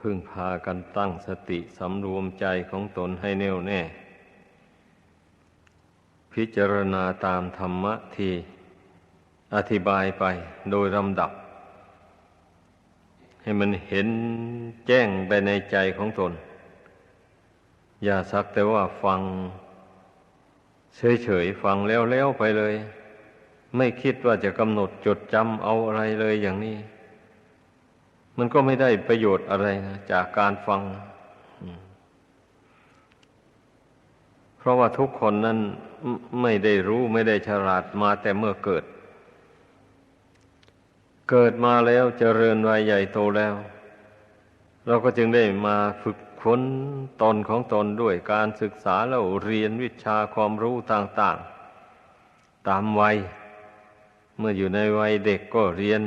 พึ่งพากันตั้งสติสำรวมใจของตนให้แน่วแน่ พิจารณาตามธรรมะที่อธิบายไปโดยลำดับ ให้มันเห็นแจ้งไปในใจของตน อย่าสักแต่ว่าฟัง เฉยๆฟังแล้วๆไปเลย ไม่คิดว่าจะกำหนดจดจำเอาอะไรเลยอย่างนี้ มันก็ไม่ได้ประโยชน์อะไรนะจากการฟัง เพราะว่าทุกคนนั้นไม่ได้รู้ไม่ได้ฉลาดมาแต่เมื่อเกิด เกิดมาแล้วเจริญวัยใหญ่โตแล้ว เราก็จึงได้มาฝึกค้นตนของตนด้วยการศึกษาแล้วเรียนวิชาความรู้ต่าง ๆ ตามวัย เมื่ออยู่ในวัยเด็กก็เรียน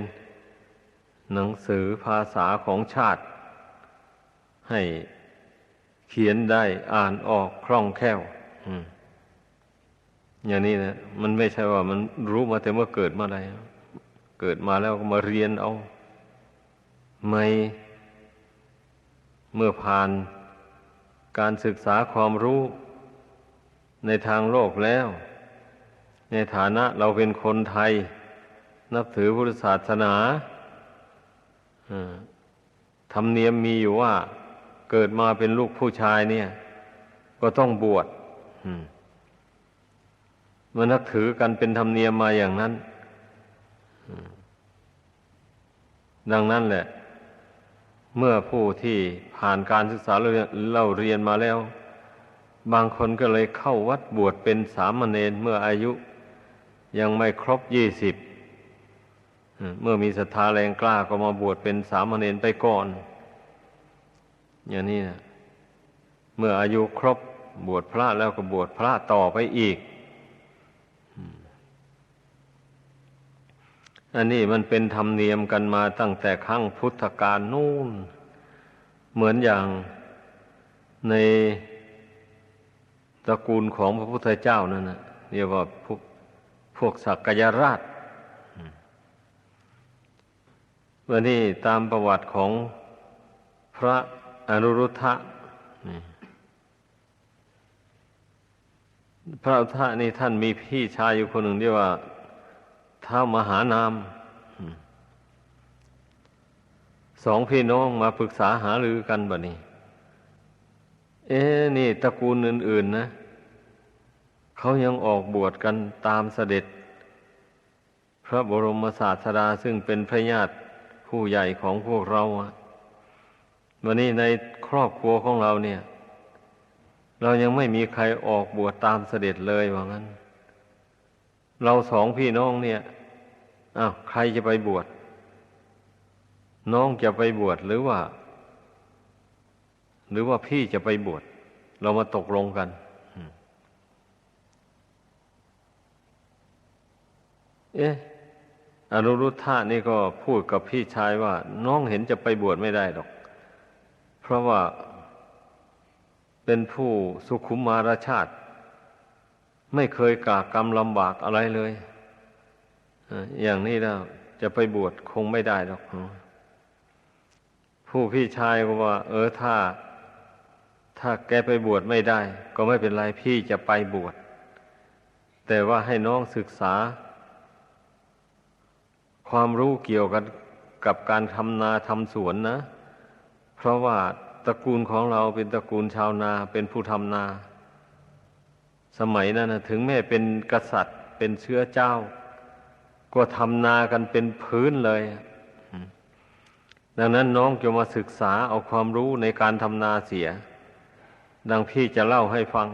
หนังสือภาษาของชาติ ให้เขียนได้อ่านออกคล่องแคล่วอย่างนี้นะมันไม่ใช่ว่ามันรู้มาแต่เมื่อเกิดมาอะไรเกิดมาแล้วก็มาเรียนเอาไม่เมื่อผ่านการศึกษาความรู้ในทางโลกแล้ว ในฐานะเราเป็นคนไทย นับถือพุทธศาสนา ธรรมเนียมมีอยู่ว่า เกิดมาเป็นลูกผู้ชายเนี่ย ก็ต้องบวชมันนับถือกันเป็นธรรมเนียมมาอย่างนั้นดังนั้นแหละ เมื่อผู้ที่ผ่านการศึกษาเล่าเรียนมาแล้ว บางคนก็เลยเข้าวัดบวชเป็นสามเณรเมื่ออายุ ยังไม่ครบยี่สิบ เมื่อมีศรัทธาแรงกล้าก็มาบวชเป็นสามเณรไปก่อน อย่างนี้นะเมื่ออายุครบบวชพระแล้วก็บวชพระต่อไปอีก อันนี้มันเป็นธรรมเนียมกันมาตั้งแต่ครั้งพุทธกาลนู่น เหมือนอย่างในตระกูลของพระพุทธเจ้านั่นนะเรียกว่าพวกพวกสักกยราช วันนี้ตามประวัติของพระอนุรุทธะพระอุทธะนี่ท่านมีพี่ชายอยู่คนหนึ่งเรียกว่าท้ามหานามสองพี่น้องมาปรึกษาหารือกันบ่นี้ เอ๊นี่ตระกูลอื่น ๆ นะเขายังออกบวชกันตามเสด็จ พระบรมศาสดาซึ่งเป็นพระญาติ ผู้ใหญ่ของพวกเราวันนี้ในครอบครัวของเราเนี่ย เรายังไม่มีใครออกบวชตามเสด็จเลยว่างั้น เราสองพี่น้องเนี่ยอ้าวใครจะไปบวชน้องจะไปบวชหรือว่า หรือว่าพี่จะไปบวชเรามาตกลงกันเอ๊ะ อนุรุทธะนี่ก็พูดกับพี่ชายว่า น้องเห็นจะไปบวชไม่ได้หรอก เพราะว่าเป็นผู้สุขุมมารชาติ ไม่เคยกากรรมลำบากอะไรเลยอย่างนี้แล้วจะไปบวชคงไม่ได้หรอก ผู้พี่ชายก็ว่า เออถ้า ถ้าแกไปบวชไม่ได้ ก็ไม่เป็นไรพี่จะไปบวชแต่ว่าให้น้องศึกษา ความรู้เกี่ยวกันกับการทำนาทำสวนนะ เพราะว่าตระกูลของเราเป็นตระกูลชาวนาเป็นผู้ทำนา สมัยนั้นนะถึงแม้เป็นกษัตริย์เป็นเชื้อเจ้า ก็ทำนากันเป็นพื้นเลย ดังนั้นน้องจะมาศึกษาเอาความรู้ในการทำนาเสีย ดังพี่จะเล่าให้ฟัง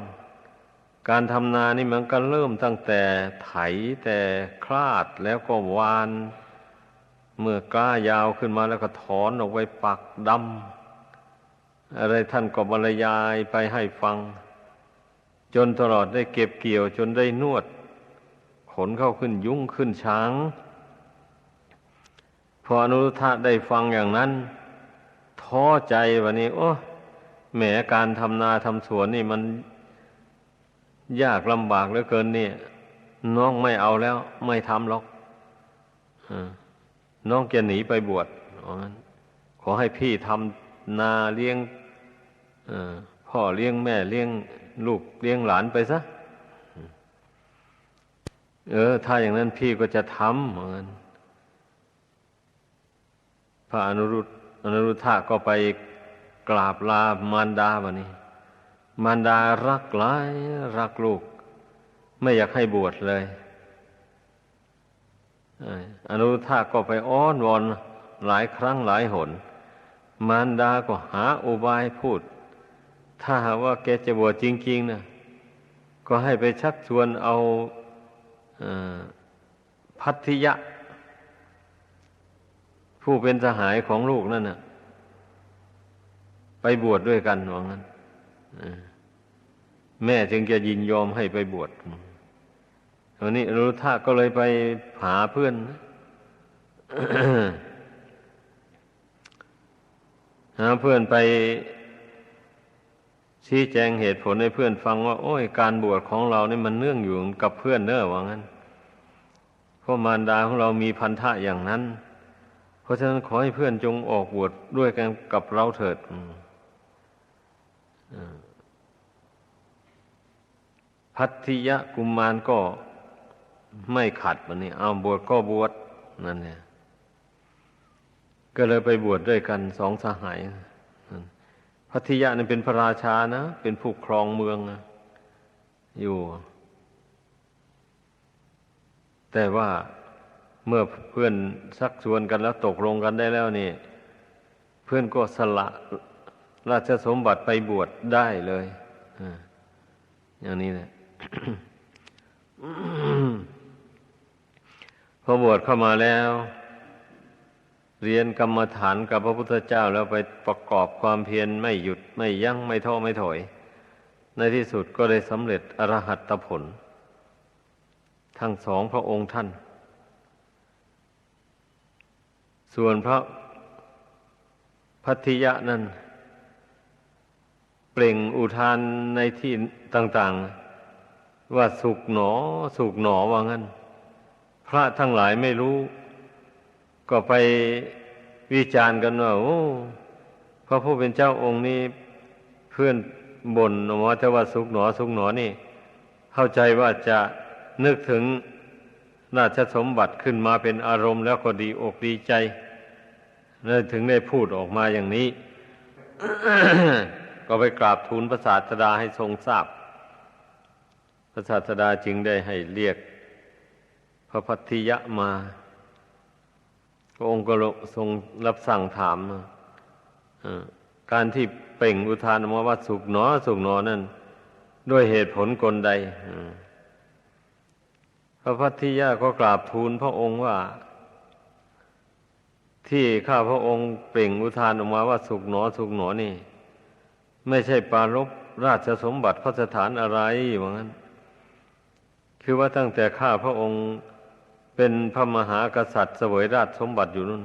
การทำนานี่มันก็เริ่มตั้งแต่ไถแต่คลาดแล้วก็วาน เมื่อกล้ายาวขึ้นมาแล้วก็ถอนออกไปปักดำอะไรท่านก็บรรยายไปให้ฟัง จนตลอดได้เก็บเกี่ยวจนได้นวด ขนเข้าขึ้นยุ่งขึ้นช้าง พออนุทธะได้ฟังอย่างนั้น ท้อใจวันนี้ โอ้แหมการทำนาทำสวนนี่มันยากลำบากเหลือเกินเนี่ย น้องไม่เอาแล้ว ไม่ทำหรอก น้องจะหนีไปบวชขอให้พี่ทำนาเลี้ยงพ่อเลี้ยงแม่เลี้ยงลูกเลี้ยงหลานไปซะ เออ ถ้าอย่างนั้นพี่ก็จะทำเหมือนพระอนุรุตอนุรุทธะก็ไปกราบลามารดาบะนี้ มารดารักหลาย รักลูก ไม่อยากให้บวชเลย อนุรุทธะก็ไปอ้อนวอนหลายครั้งหลายหน มารดาก็หาอุบายพูด ถ้าหาว่าแกจะบวชจริงๆนะก็ให้ไปชักชวนเอาพัทธิยะ ผู้เป็นสหายของลูกนั่นน่ะไปบวชดด้วยกันว่างั้นแม่จึงจะยินยอมให้ไปบวช วันนี้รุธาก็เลยไปหาเพื่อนหาเพื่อนไปชี้แจงเหตุผลให้เพื่อนฟังว่า โอ้ยการบวชของเรานี่มันเนื่องอยู่กับเพื่อนเนอะว่างั้นเพราะมารดาของเรามีพันธะอย่างนั้น เพราะฉะนั้นขอให้เพื่อนจงออกบวชดด้วยกันกับเราเถิดพัทธิยะกุมมารก็ ไม่ขัดมันนี่เอาบวชก็บวชนั่นเนี่ยก็เลยไปบวชดด้วยกันสองสหายพัทยาเนี่ยเป็นพระราชานะ เป็นผู้ครองเมืองนะอยู่ แต่ว่าเมื่อเพื่อนสักชวนกันแล้วตกลงกันได้แล้วนี่ เพื่อนก็สละราชสมบัติไปบวชได้เลยอย่างนี้แหละ พอบวชเข้ามาแล้ว เรียนกรรมฐานกับพระพุทธเจ้าแล้วไปประกอบความเพียรไม่หยุดไม่ยั้งไม่ท้อไม่ถอย ในที่สุดก็ได้สำเร็จอรหัตผล ทั้งสองพระองค์ท่าน ส่วนพระพัทธิยะนั้นเปล่งอุทานในที่ต่าง ๆ ว่าสุกหนอ สุกหนอว่างั้น พระทั้งหลายไม่รู้ ก็ไปวิจารณ์กันว่าโอ้พระผู้เป็นเจ้าองค์นี้เพื่อนบ่นออกมาแต่ว่าสุกหนอสุกหนอนี่ เข้าใจว่าจะนึกถึงราชสมบัติขึ้นมาเป็นอารมณ์แล้วก็ดีอกดีใจเลยถึงได้พูดออกมาอย่างนี้ ก็ไปกราบทูลพระศาสดาให้ทรงทราบ พระศาสดาจึงได้ให้เรียก ระพัทธิยะมาพระองค์ก็ทรงรับสั่งถามการที่เป่งอุทานมาว่าสุกหนอ สุกหนอนั่นด้วยเหตุผลกลใดพระพัทธิยาก็กราบทูลพระองค์ว่า ที่ข้าพระองค์เปล่งอุทานออกมาว่าสุกหนอ สุกหนอนี่ ไม่ใช่ปารบราชสมบัติพระสถานอะไรว่างนั้น คือว่าตั้งแต่ข้าพระองค์ เป็นพระมหากษัตริย์เสวยราชสมบัติอยู่นั่น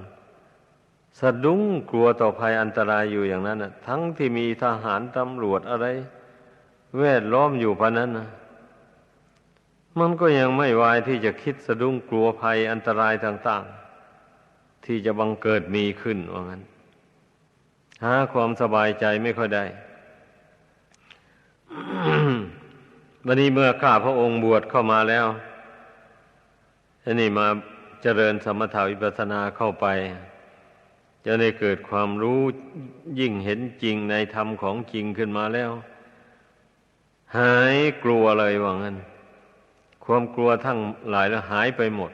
สะดุ้งกลัวต่อภัยอันตรายอยู่อย่างนั้นนะทั้งที่มีทหารตำรวจอะไร แวดล้อมอยู่พะนั้นนะมันก็ยังไม่วายที่จะคิดสะดุ้งกลัวภัยอันตรายต่างๆ ที่จะบังเกิดมีขึ้นว่างั้น หาความสบายใจไม่ค่อยได้วันนี้เมื่อข้าพระองค์บวชเข้ามาแล้ว อันนี้มาเจริญสมถาวิปัสนาเข้าไป จะได้เกิดความรู้ยิ่งเห็นจริงในธรรมของจริงขึ้นมาแล้ว หายกลัวเลยว่างั้น ความกลัวทั้งหลายแล้วหายไปหมด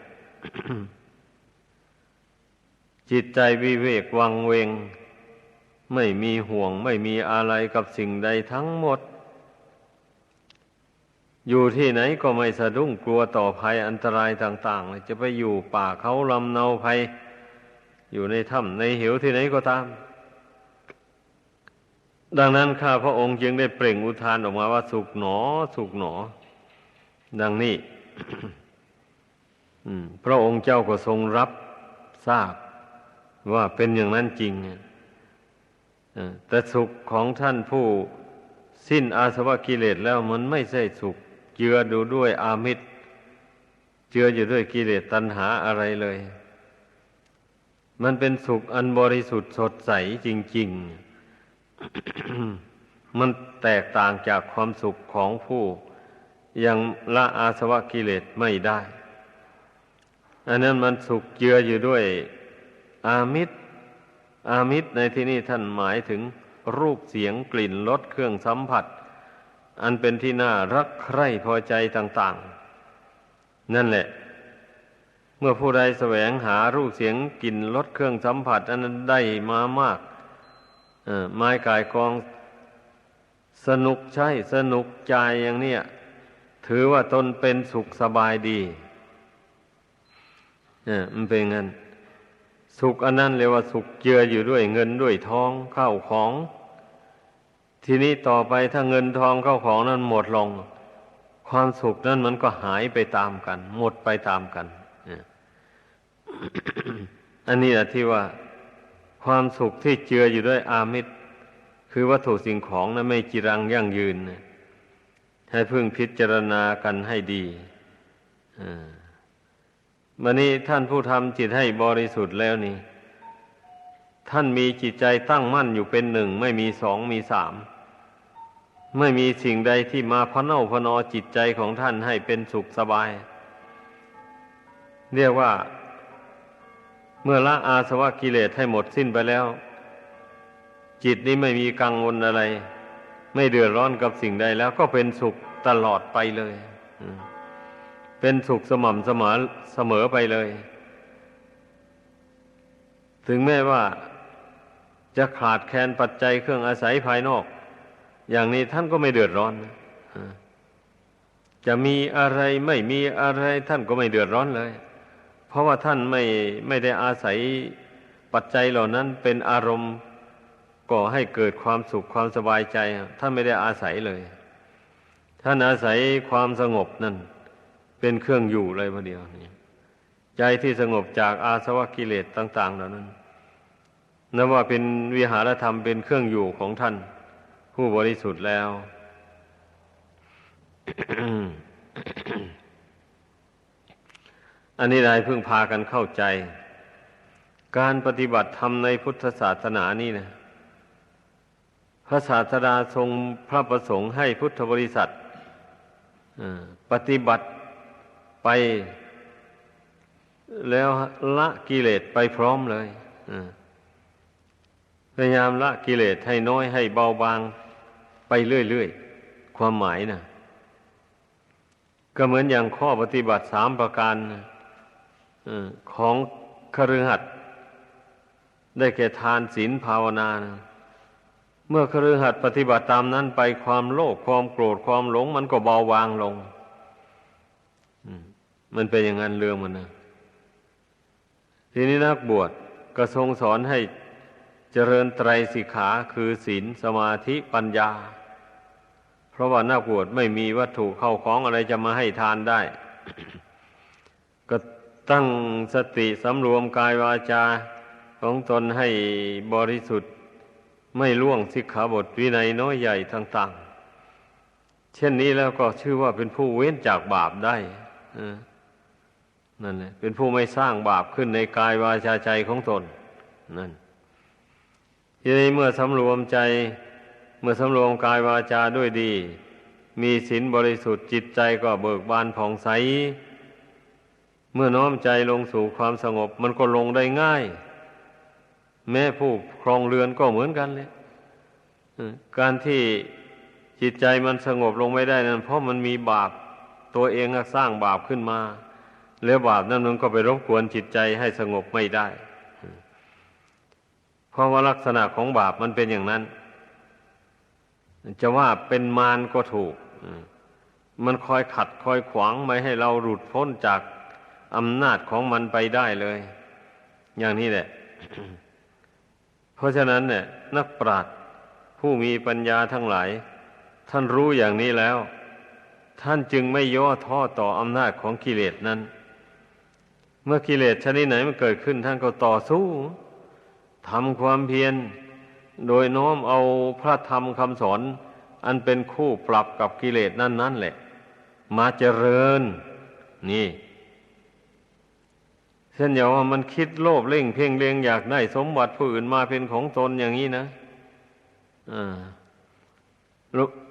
จิตใจวิเวกวังเวง ไม่มีห่วงไม่มีอะไรกับสิ่งใดทั้งหมด อยู่ที่ไหนก็ไม่สะดุ้งกลัวต่อภัยอันตรายต่างๆจะไปอยู่ป่าเขาลำเนาภัย อยู่ในถ้ำในเหวที่ไหนก็ตาม ดังนั้นข้าพระองค์จึงได้เปล่งอุทานออกมาว่าสุขหนอ สุขหนอ ดังนี้พระองค์เจ้าก็ทรงรับทราบว่าเป็นอย่างนั้นจริงแต่สุขของท่านผู้สิ้นอาสวะกิเลสแล้วมันไม่ใช่สุข เจือดูด้วยอามิตร เจืออยู่ด้วยกิเลสตัณหาอะไรเลย มันเป็นสุขอันบริสุทธิ์สดใสจริง ๆ มันแตกต่างจากความสุขของผู้ ยังละอาสวะกิเลสไม่ได้ อันนั้นมันสุขเจืออยู่ด้วยอามิตร อามิตรในที่นี้ท่านหมายถึงรูปเสียงกลิ่นรสเครื่องสัมผัส อันเป็นที่น่ารักใคร่พอใจต่าง ๆ นั่นแหละ เมื่อผู้ใดแสวงหารูปเสียงกลิ่นรสเครื่องสัมผัส อันนั้นได้มามากไม้กายกองสนุกใช่สนุกใจอย่างเนี้ยถือว่าตนเป็นสุขสบายดีเนี่ยมันเป็นงั้น สุขอันนั้นเรียกว่าสุขเจืออยู่ด้วยเงินด้วยทองเข้าของ ทีนี้ต่อไปถ้าเงินทองเข้าของนั้นหมดลง ความสุขนั้นมันก็หายไปตามกัน หมดไปตามกันอันนี้แหละที่ว่า ความสุขที่เจืออยู่ด้วยอามิตร คือวัตถุสิ่งของนะั้นไม่จีรังยั่งยืนให้พึ่งพิจารณากันให้ดีอ่ามันนี้ท่านผู้ทำจิตให้บริสุทธิ์แล้วนี่ ท่านมีจิตใจตั้งมั่นอยู่เป็นหนึ่ง ไม่มีสองมีสาม ไม่มีสิ่งใดที่มาพะเนาพนอจิตใจของท่านให้เป็นสุขสบาย เรียกว่า เมื่อละอาสวะกิเลสให้หมดสิ้นไปแล้ว จิตนี้ไม่มีกังวลอะไร ไม่เดือดร้อนกับสิ่งใดแล้วก็เป็นสุขตลอดไปเลย เป็นสุขสม่ำเสมอเสมอไปเลย ถึงแม้ว่าจะขาดแคลนปัจจัยเครื่องอาศัยภายนอก อย่างนี้ท่านก็ไม่เดือดร้อนจะมีอะไรไม่มีอะไรท่านก็ไม่เดือดร้อนเลย เพราะว่าท่านไม่ไม่ได้อาศัยปัจจัยเหล่านั้นเป็นอารมณ์ก่อให้เกิดความสุขความสบายใจ ท่านไม่ได้อาศัยเลย ท่านอาศัยความสงบนั่น เป็นเครื่องอยู่เลยพอเดียวนี่ใจที่สงบจากอาสวะกิเลสต่าง ๆ เหล่านั้นนับว่าเป็นวิหารธรรมเป็นเครื่องอยู่ของท่าน ผู้บริสุทธิ์แล้ว อันนี้ได้เพิ่งพากันเข้าใจ การปฏิบัติธรรมในพุทธศาสนานี่นะ พระศาสดาทรงพระประสงค์ให้พุทธบริษัทปฏิบัติไปแล้วละกิเลสไปพร้อมเลยพยายามละกิเลสให้น้อยให้เบาบาง ไปเรื่อยๆ ความหมายนะก็เหมือนอย่างข้อปฏิบัติสามประการของคฤหัสถ์ได้แก่ทานศีลภาวนานะเมื่อคฤหัสถ์ปฏิบัติตามนั้นไปความโลภความโกรธความหลง มันก็เบาบางลงมันเป็นอย่างนั้นเรื่องมันนะทีนี้นักบวชก็ทรงสอนให้เจริญไตรสิกขาคือศีลสมาธิปัญญา เพราะว่านักบวชไม่มีวัตถุเข้าของอะไรจะมาให้ทานได้ ก็ตั้งสติสำรวมกายวาจาของตนให้บริสุทธิ์ไม่ล่วงสิกขาบทวินัยน้อยใหญ่ต่างๆ เช่นนี้แล้วก็ชื่อว่าเป็นผู้เว้นจากบาปได้นั่นแหละเป็นผู้ไม่สร้างบาปขึ้นในกายวาจาใจของตน นั่นทีนี้เมื่อสำรวมใจ เมื่อสำรวมกายวาจาด้วยดี มีศีลบริสุทธิ์จิตใจก็เบิกบานผ่องใส เมื่อน้อมใจลงสู่ความสงบ มันก็ลงได้ง่าย แม้ผู้ครองเรือนก็เหมือนกันเลยการที่จิตใจมันสงบลงไม่ได้นั้น เพราะมันมีบาปตัวเองสร้างบาปขึ้นมา แล้วบาปนั้นมันก็ไปรบกวนจิตใจให้สงบไม่ได้ เพราะว่าลักษณะของบาปมันเป็นอย่างนั้น จะว่าเป็นมารก็ถูก มันคอยขัดคอยขวางไม่ให้เราหลุดพ้นจากอำนาจของมันไปได้เลย อย่างนี้แหละ เพราะฉะนั้นเนี่ย นักปราชญ์ผู้มีปัญญาทั้งหลาย ท่านรู้อย่างนี้แล้ว ท่านจึงไม่ย่อท้อต่ออำนาจของกิเลสนั้น เมื่อกิเลสชนิดไหนมันเกิดขึ้น ท่านก็ต่อสู้ทำความเพียร โดยน้อมเอาพระธรรมคำสอน อันเป็นคู่ปรับกับกิเลสนั่นนั่นแหละ มาเจริญ นี่เช่นอย่างว่ามันคิดโลภเล่งเพ่งเลงอยากได้สมบัติผู้อื่นมาเป็นของตนอย่างนี้นะอ่า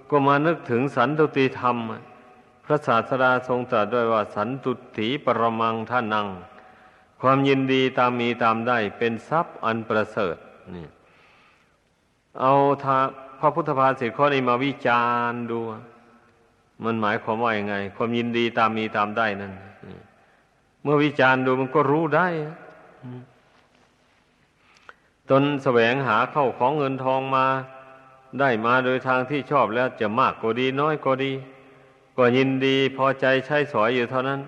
ก็มานึกถึงสันตุติธรรม พระศาสดาทรงตรัสด้วยว่า สันตุถีปรมังท่านัง ความยินดีตามมีตามได้เป็นทรัพย์อันประเสริฐนี่ เอาทาพระพุทธภาษิตข้อนี้มาวิจารณ์ดู มันหมายความว่าอย่างไง ความยินดีตามมีตามได้นั่นเมื่อวิจารณ์ดูมันก็รู้ได้ตนแสวงหาเข้าของเงินทองมา ได้มาโดยทางที่ชอบแล้วจะมากก็ดีน้อยก็ดี ก็ยินดีพอใจใช้สอยอยู่เท่านั้น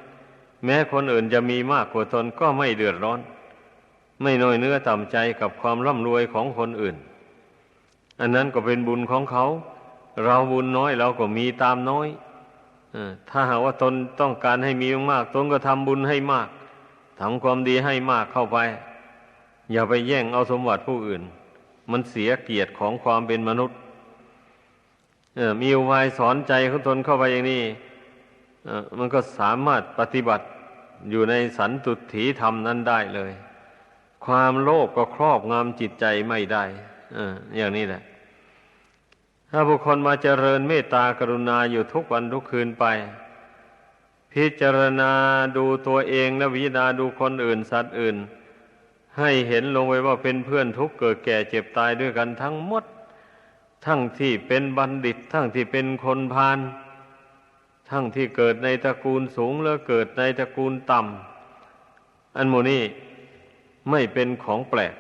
แม้คนอื่นจะมีมากกว่าตนก็ไม่เดือดร้อน ไม่น้อยเนื้อต่ำใจกับความร่ำรวยของคนอื่น อันนั้นก็เป็นบุญของเขา เราบุญน้อยเราก็มีตามน้อยถ้าหากว่าตนต้องการให้มีมาก ตนก็ทำบุญให้มากทำความดีให้มากเข้าไป อย่าไปแย่งเอาสมบัติผู้อื่น มันเสียเกียรติของความเป็นมนุษย์มีอุบายสอนใจของตนเข้าไปอย่างนี้มันก็สามารถปฏิบัติอยู่ในสันตุถีธรรมนั้นได้เลย ความโลภกก็ครอบงำจิตใจไม่ได้ อย่างนี้แหละ ถ้าบุคคลมาเจริญเมตตากรุณาอยู่ทุกวันทุกคืนไป พิจารณาดูตัวเองและวิจารณาดูคนอื่นสัตว์อื่น ให้เห็นลงไว้ว่าเป็นเพื่อนทุกเกิดแก่เจ็บตายด้วยกันทั้งหมด ทั้งที่เป็นบัณฑิต ทั้งที่เป็นคนพาลทั้งที่เกิดในตระกูลสูงแล้วเกิดในตระกูลต่ำอันโมนี้ไม่เป็นของแปลก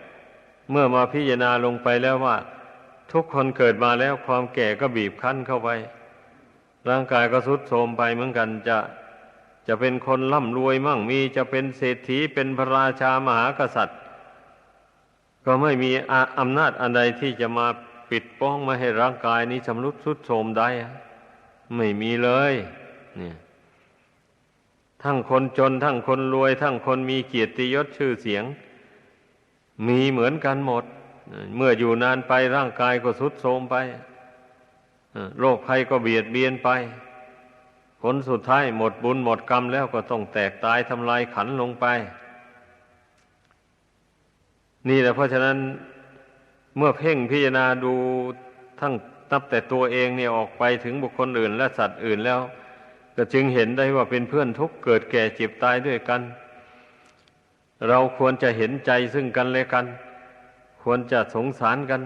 เมื่อมาพิจารณาลงไปแล้วว่า ทุกคนเกิดมาแล้วความแก่ก็บีบคั้นเข้าไป ร่างกายก็ทรุดโทรมไปเหมือนกันจะจะเป็นคนร่ำรวยมั่งมีจะเป็นเศรษฐีเป็นพระราชามหากษัตริย์ ก็ไม่มีอำนาจอันใดที่จะมาปิดป้องไม่ให้ร่างกายนี้ชำรุดทรุดโทรมได้ ไม่มีเลยเนี่ยทั้งคนจนทั้งคนรวย ทั้งคนมีเกียรติยศชื่อเสียง มีเหมือนกันหมด เมื่ออยู่นานไปร่างกายก็ทรุดโทรมไปโรคภัยก็เบียดเบียนไป ผลสุดท้ายหมดบุญหมดกรรมแล้วก็ต้องแตกตายทำลายขันลงไป นี่แหละเพราะฉะนั้นเมื่อเพ่งพิจารณาดูทั้งนับแต่ตัวเองเนี่ยออกไปถึงบุคคลอื่น และสัตว์อื่นแล้ว ก็จึงเห็นได้ว่าเป็นเพื่อนทุกเกิดแก่เจ็บตายด้วยกัน เราควรจะเห็นใจซึ่งกันและกัน ควรจะสงสารกัน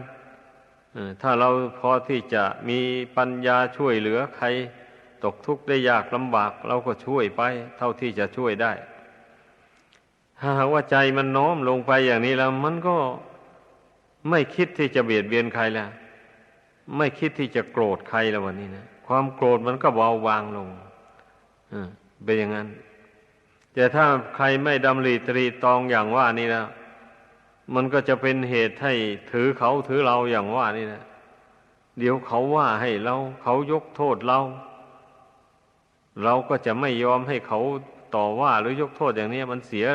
ถ้าเราพอที่จะมีปัญญาช่วยเหลือใคร ตกทุกข์ได้ยากลำบาก เราก็ช่วยไป เท่าที่จะช่วยได้ ถ้าหากว่าใจมันโน้มลงไปอย่างนี้แล้ว มันก็ไม่คิดที่จะเบียดเบียนใครแล้วไม่คิดที่จะโกรธใครแล้ววันนี้นะความโกรธมันก็เบาบางลงเป็นอย่างนั้น แต่ถ้าใครไม่ดำริตรีตองอย่างว่านี่นะมันก็จะเป็นเหตุให้ถือเขาถือเราอย่างว่านี่นะเดี๋ยวเขาว่าให้เรา เขายกโทษเรา เราก็จะไม่ยอมให้เขาต่อว่าหรือยกโทษอย่างนี้มันเสีย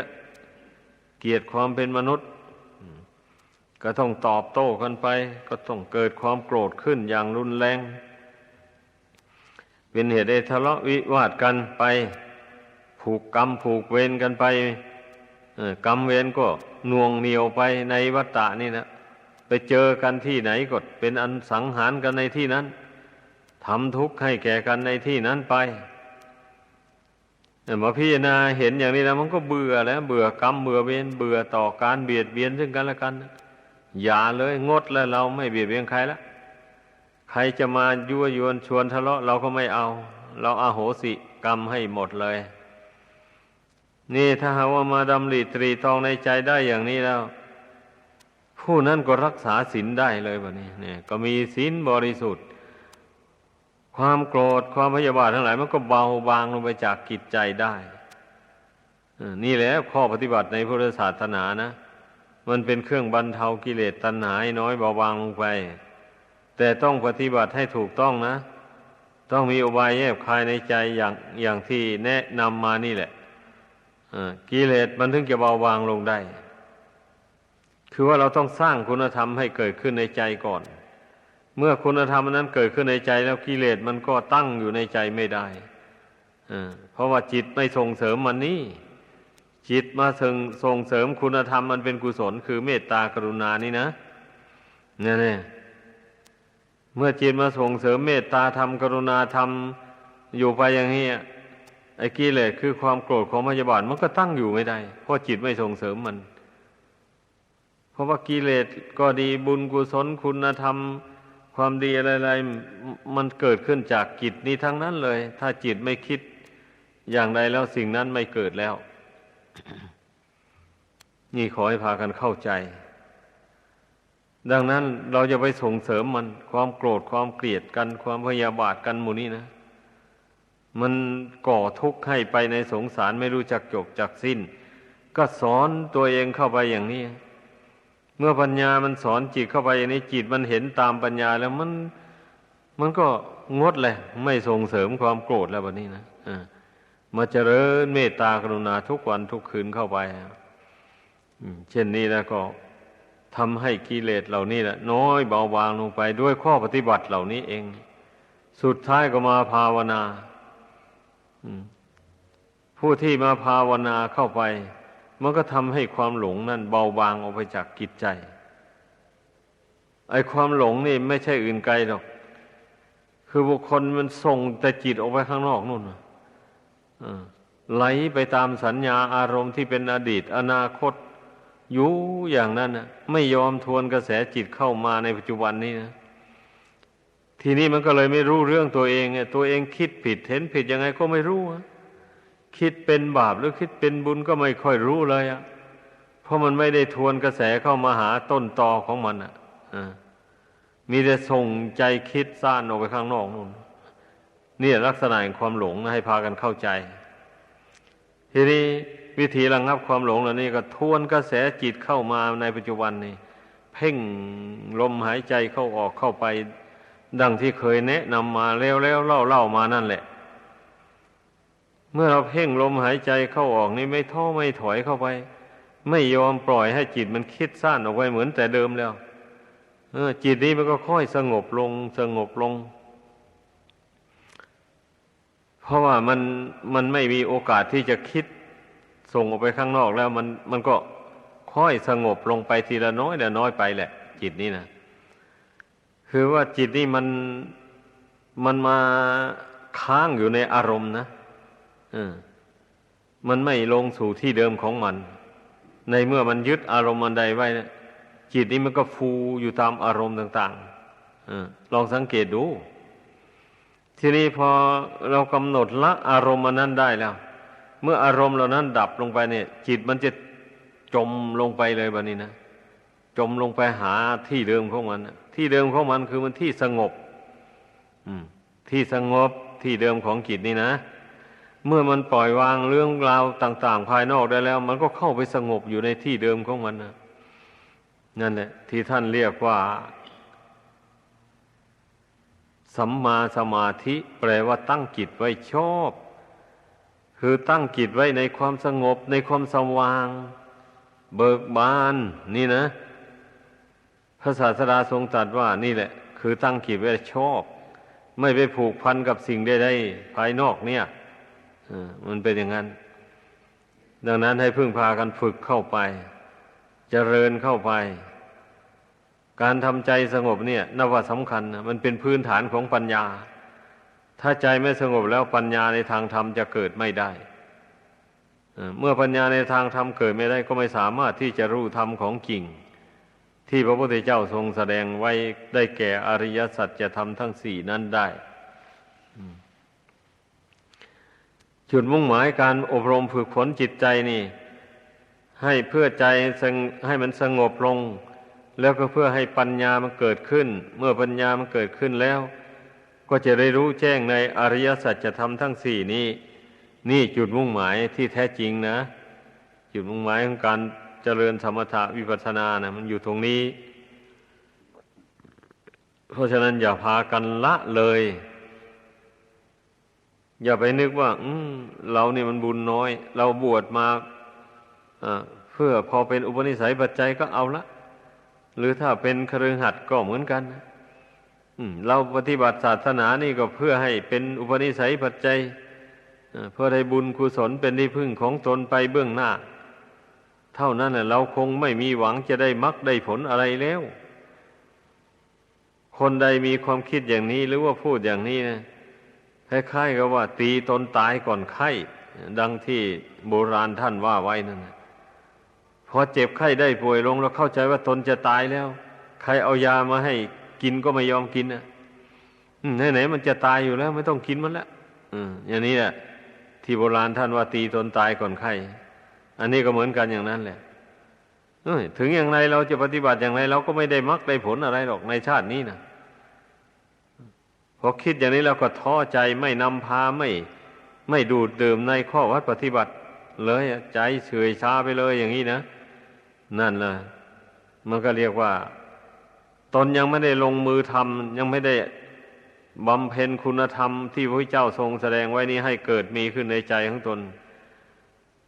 เกียรติความเป็นมนุษย์ ก็ต้องตอบโต้กันไป ก็ต้องเกิดความโกรธขึ้นอย่างรุนแรง เป็นเหตุให้ทะเลาะวิวาทกันไป ผูกกรรมผูกเวรกันไปกรรมเวรก็น่วงเหนียวไปในวัฏฏะนี่นะไปเจอกันที่ไหนก็เป็นอันสังหารกันในที่นั้นทำทุกข์ให้แก่กันในที่นั้นไปมาพิจารณาเห็นอย่างนี้แล้วมันก็เบื่อแล้ว เบื่อกรรมเบื่อเวรเบื่อต่อการเบียดเบียนซึ่งกันและกัน อย่าเลยงดแล้วเราไม่เบียดเบียนใครล้วใครจะมายั่วยวนชวนทะเลาะเราก็ไม่เอา เราอาโหสิกรรมให้หมดเลย นี่ถ้าหาว่ามาดำริตรีตองในใจได้อย่างนี้แล้ว ผู้นั้นก็รักษาศีลได้เลยวันนี้เนี่ย ก็มีศีลบริสุทธิ์ ความโกรธความพยาบาททั้งหลายมันก็เบาบางลงไปจากกิจใจได้นี่แหละข้อปฏิบัติในพุทธศาสนานะมันเป็นเครื่องบรรเทากิเลสตัณหาน้อยเบาบางลงไป แต่ต้องปฏิบัติให้ถูกต้องนะ ต้องมีอุบายแยบคายในใจอย่างอย่างที่แนะนำมานี่แหละ กิเลสมันถึงจะเบาบางลงได้ คือว่าเราต้องสร้างคุณธรรมให้เกิดขึ้นในใจก่อน เมื่อคุณธรรมนั้นเกิดขึ้นในใจแล้วกิเลสมันก็ตั้งอยู่ในใจไม่ได้เพราะว่าจิตไม่ส่งเสริมมันนี่ จิตมาส่งส่งเสริมคุณธรรมมันเป็นกุศล คือเมตตากรุณานี่นะเนี่ยเมื่อจิตมาส่งเสริมเมตตาธรรมกรุณาธรรมอยู่ไปอย่างนี้ ไอ้กิเลสคือความโกรธของพยาบาทมันก็ตั้งอยู่ไม่ได้ เพราะจิตไม่ส่งเสริมมัน เพราะว่ากิเลสก็ดีบุญกุศลคุณธรรม ความดีอะไรๆมันเกิดขึ้นจากจิตนี้ทั้งนั้นเลย ถ้าจิตไม่คิดอย่างใดแล้วสิ่งนั้นไม่เกิดแล้ว นี่ขอให้พากันเข้าใจ ดังนั้นเราจะไปส่งเสริมมันความโกรธความเกลียดกันความพยาบาทกันหมู่นี้นะ มันก่อทุกข์ให้ไปในสงสารไม่รู้จักจบจักสิ้น ก็สอนตัวเองเข้าไปอย่างนี้ เมื่อปัญญามันสอนจิตเข้าไปอย่างนี้จิตมันเห็นตามปัญญาแล้วมัน มันก็งดเลยไม่ส่งเสริมความโกรธแล้วแบบนี้นะอ่ามาเจริญเมตตากรุณาทุกวันทุกคืนเข้าไปเช่นนี้แล้วก็ทำให้กิเลสเหล่านี้แหละน้อยเบาบางลงไปด้วยข้อปฏิบัติเหล่านี้เอง สุดท้ายก็มาภาวนา ผู้ที่มาภาวนาเข้าไป มันก็ทำให้ความหลงนั่นเบาบางออกไปจากกิจใจ ไอ้ความหลงนี่ไม่ใช่อื่นไกลหรอก คือบุคคลมันส่งแต่จิตออกไปข้างนอกนู่นไหลไปตามสัญญาอารมณ์ที่เป็นอดีต อนาคตอยู่อย่างนั้นนะไม่ยอมทวนกระแสจิตเข้ามาในปัจจุบันนี้นะ ทีนี้มันก็เลยไม่รู้เรื่องตัวเองตัวเองคิดผิดเห็นผิดยังไงก็ไม่รู้คิดเป็นบาปหรือคิดเป็นบุญก็ไม่ค่อยรู้เลยอะเพราะมันไม่ได้ทวนกระแสเข้ามาหาต้นตอของมันอะมีแต่ส่งใจคิดซ่านออกไปข้างนอกนู่นนี่ลักษณะแห่งความหลงนะให้พากันเข้าใจ ทีนี้วิธีระงับความหลงเหล่านี้ก็ทวนกระแสจิตเข้ามาในปัจจุบันนี้เพ่งลมหายใจเข้าออกเข้าไป ดังที่เคยแนะนำมาแล้วแล้วเล่าเล่ามานั่นแหละ เมื่อเราเพ่งลมหายใจเข้าออกนี่ไม่ท้อไม่ถอยเข้าไป ไม่ยอมปล่อยให้จิตมันคิดสั้นออกไปเหมือนแต่เดิมแล้ว เออ จิตนี้มันก็ค่อยสงบลง สงบลง เพราะว่ามันมันไม่มีโอกาสที่จะคิดส่งออกไปข้างนอกแล้ว มันมันก็ค่อยสงบลงไปทีละน้อยละน้อยไปแหละ จิตนี่นะ คือว่าจิตนี่มันมันมาค้างอยู่ในอารมณ์นะอมันไม่ลงสู่ที่เดิมของมัน ในเมื่อมันยึดอารมณ์มันใดไว้นะจิตนี้มันก็ฟูอยู่ตามอารมณ์ต่างๆอลองสังเกตดู ทีนี้พอเรากำหนดละอารมณ์มันนั้นได้แล้ว เมื่ออารมณ์เหล่านั้นดับลงไปเนี่ย จิตมันจะจมลงไปเลยแบบนี้นะจมลงไปหาที่เดิมของมัน ที่เดิมของมันคือมันที่สงบที่สงบที่เดิมของจิตนี่นะ เมื่อมันปล่อยวางเรื่องราวต่าง ๆ ภายนอกได้แล้ว มันก็เข้าไปสงบอยู่ในที่เดิมของมันนะนั่นแหละที่ท่านเรียกว่า สัมมาสมาธิ แปลว่าตั้งจิตไว้ชอบ คือตั้งจิตไว้ในความสงบในความสว่าง เบิกบาน นี่นะ ระศาสดาทรงตรัสว่านี่แหละ คือตั้งจิตไว้ชอบ ไม่ไปผูกพันกับสิ่งใดๆภายนอกเนี่ยมันเป็นอย่างนั้น ดังนั้นให้พึ่งพากันฝึกเข้าไปจเจริญเข้าไป การทำใจสงบเนี่ยนับว่าสำคัญ มันเป็นพื้นฐานของปัญญา ถ้าใจไม่สงบแล้วปัญญาในทางธรรมจะเกิดไม่ได้เมื่อปัญญาในทางธรรมเกิดไม่ได้ก็ไม่สามารถที่จะรู้ธรรมของจริง ที่พระพุทธเจ้าทรงแสดงไว้ได้แก่อริยสัจจะทำทั้งสี่นั้นได้จุดมุ่งหมายการอบรมฝึกฝนจิตใจนี่ ให้เพื่อใจให้มันสงบลง แล้วก็เพื่อให้ปัญญามันเกิดขึ้น เมื่อปัญญามันเกิดขึ้นแล้ว ก็จะได้รู้แจ้งในอริยสัจธรรมทั้งสี่นี้ นี่จุดมุ่งหมายที่แท้จริงนะ จุดมุ่งหมายของการ เจริญสมถะวิปัสสนานะมันอยู่ตรงนี้ เพราะฉะนั้นอย่าพากันละเลย อย่าไปนึกว่า อืมเราเนี่ยมันบุญน้อย เราบวชมาเพื่อพอเป็นอุปนิสัยปัจจัยก็เอาละ หรือถ้าเป็นครือหัดก็เหมือนกันเราปฏิบัติศาสนานี่ก็เพื่อให้เป็นอุปนิสัยปัจจัยเพื่อให้บุญกุศลเป็นที่พึ่งของตนไปเบื้องหน้า เท่านั้นเราคงไม่มีหวังจะได้มรรคได้ผลอะไรแล้ว คนใดมีความคิดอย่างนี้หรือว่าพูดอย่างนี้นะคล้ายๆกับว่า ตีตนตายก่อนไข้ ดังที่โบราณท่านว่าไว้นั่นนะพอเจ็บไข้ได้ป่วยลง แล้วเข้าใจว่าตนจะตายแล้ว ใครเอายามาให้กินก็ไม่ยอมกินนะไหนๆมันจะตายอยู่แล้ว ไม่ต้องกินมันแล้วอืมอย่างนี้แหละที่โบราณท่านว่าตีตนตายก่อนไข้ อันนี้ก็เหมือนกันอย่างนั้นแหละถึงอย่างไรเราจะปฏิบัติอย่างไร เราก็ไม่ได้มักได้ผลอะไรหรอกในชาตินี้นะพอคิดอย่างนี้เราก็ท้อใจไม่นำพาไม่ ไม่ดูดดื่มในข้อวัดปฏิบัติ เลยใจเฉยชาไปเลยอย่างนี้นะนั่นละมันก็เรียกว่า ตนยังไม่ได้ลงมือทำยังไม่ได้บำเพ็ญคุณธรรมที่พระเจ้าทรงแสดงไว้นี้ให้เกิดมีขึ้นในใจของตน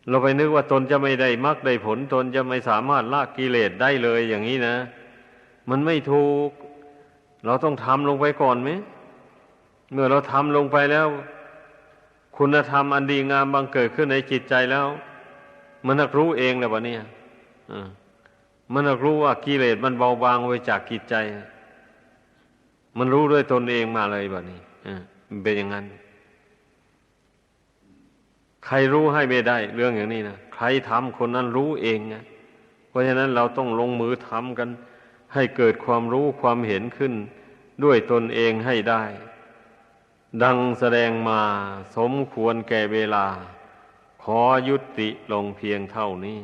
เราไปนึกว่าตนจะไม่ได้มรรคได้ผล ตนจะไม่สามารถละกกิเลสได้เลยอย่างนี้นะ มันไม่ถูก เราต้องทำลงไปก่อนไหมเมื่อเราทำลงไปแล้ว คุณธรรมอันดีงามบังเกิดขึ้นในจิตใจแล้ว มันนักรู้เองและวะเนี่ยมันนักรู้ว่ากิเลสมันเบาบางไปจากจิตใจ มันรู้ด้วยตนเองมาเลยแบบนี้เป็นอย่างนั้น ใครรู้ให้ไม่ได้ เรื่องอย่างนี้นะใครทำคนนั้นรู้เองนะเพราะฉะนั้นเราต้องลงมือทำกัน ให้เกิดความรู้ความเห็นขึ้น ด้วยตนเองให้ได้ ดังแสดงมาสมควรแก่เวลา ขอยุติลงเพียงเท่านี้